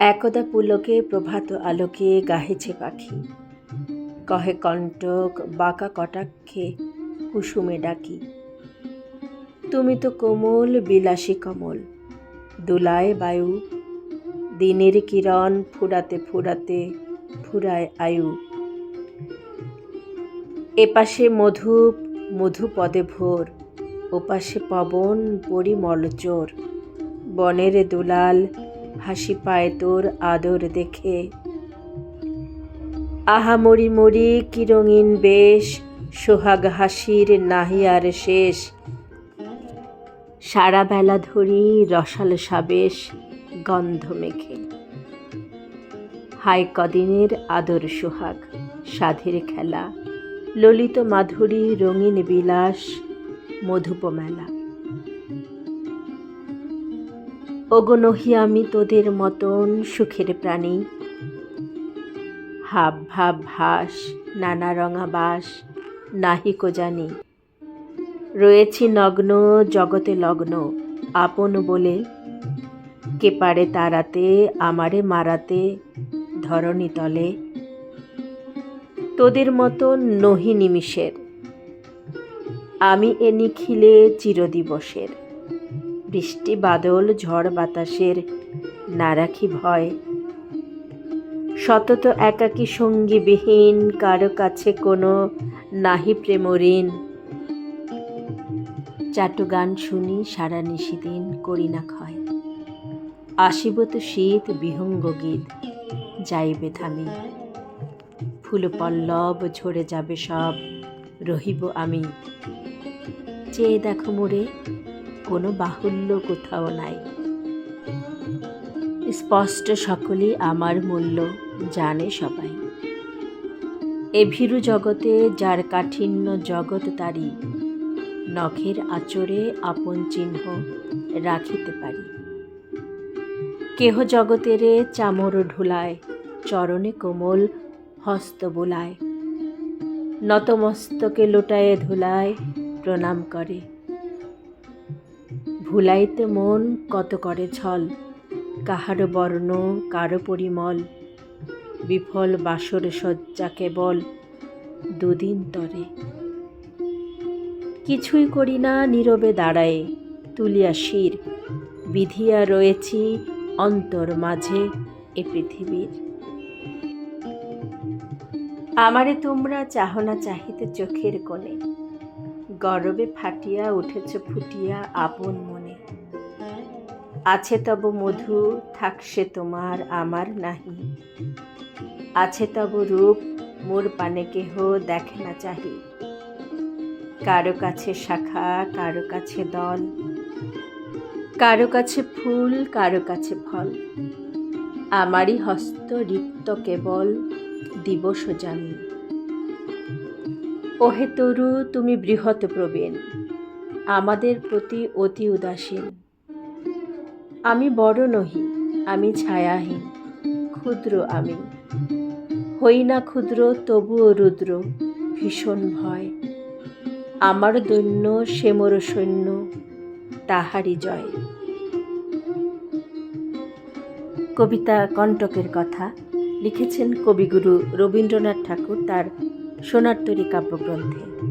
একদা পুলকে প্রভাত আলোকে গাহেছে পাখি। কহে কণ্টক, বাঁকা কটাক্ষে কুসুমে ডাকি। তুমি তো কোমল, বিলাসী কমল। দুলায় বায়ু, দিনের কিরণ ফুরাতে ফুরাতে ফুরায় আয়ু। এপাশে মধু মধু পদে ভোর, ওপাশে পবন, পরিমল চোর। বনের দুলাল হাসি পায় তোর আদর দেখে। আহা মরি মরি কি রঙিন বেশ, সোহাগ হাসির নাহি আর শেষ। সারা বেলা ধরি রসাল সাবেশ, গন্ধ মেখে। হাই কদিনের আদর সোহাগ, সাধের খেলা। ললিত মাধুরী রঙিন বিলাস মধুপ মেলা ওগো নহি আমি তোদের মতন সুখের প্রাণী। হাব ভাব ভাস, নানা রঙা বাস নাহিকো জানি। রয়েছি নগ্ন, জগতে লগ্ন, আপন বলে। কে পারে তাড়াতে আমারে মারাতে, ধরণী তলে। তোদের মতন নহি নিমিষের। আমি এ নিখিলে চিরদিবসের। বৃষ্টি, বাদল, ঝড় বাতাসের না রাখি ভয়। সতত একাকী সঙ্গীবিহীন, কারও কাছে কোনো নাহি প্রেম ঋণ চাটু গান শুনি, সারা নিশিদিন করি না ক্ষয়। আসিব তো শীত, বিহঙ্গ গীত, যাইবে থামি। ফুল পল্লব ঝরে যাবে সব, রহিব আমি। চেয়ে দেখো মোরে কোনো বাহুল্য কোথাও নাই। স্পষ্ট সকলেই আমার মূল্য জানে সবাই। এ ভীরু জগতে যার কাঠিন্য জগৎ তারি, নখের আচরে আপন চিহ্ন রাখিতে পারি। কেহ জগতেরে চামর ঢুলায়, চরণে কোমল হস্ত বোলায় নতমস্তকে লোটায়ে ধুলায় প্রণাম করে। ভুলাইতে মন কত করে ছল, কাহারো বর্ণ, কারও পরিমল। বিফল বাসর শয্যা কেবল দুদিন তরে। কিছুই করি না নীরবে দাঁড়ায়ে, তুলিয়া শির। বিধিয়া রয়েছি অন্তর মাঝে এ পৃথিবীর। আমারে তোমরা চাহনা চাহিতে চোখের কোণে। গরবে ফাটিয়া উঠেছ ফুটিয়া আপন মনে। আছে তব মধু, থাকসে তোমার, আমার নাহি। আছে তব রূপ, মোর পানে কেহ দেখে না চাহি। কারও কাছে শাখা, কারও কাছে দল। কারও কাছে ফুল, কারও কাছে ফল। আমারই হস্ত রিক্ত কেবল, দিবস জানি। ওহে তরু, তুমি বৃহৎ প্রবীণ। আমাদের প্রতি অতি উদাসীন। আমি বড় নহি, আমি ছায়াহীন, ক্ষুদ্র আমি। হই না ক্ষুদ্র, তবুও রুদ্র, ভীষণ ভয়। আমার দৈন্য সেমর সৈন্য তাহারি জয়। কবিতা কণ্টকের কথা লিখেছেন কবিগুরু রবীন্দ্রনাথ ঠাকুর তার সোনার তরী কাব্যগ্রন্থে।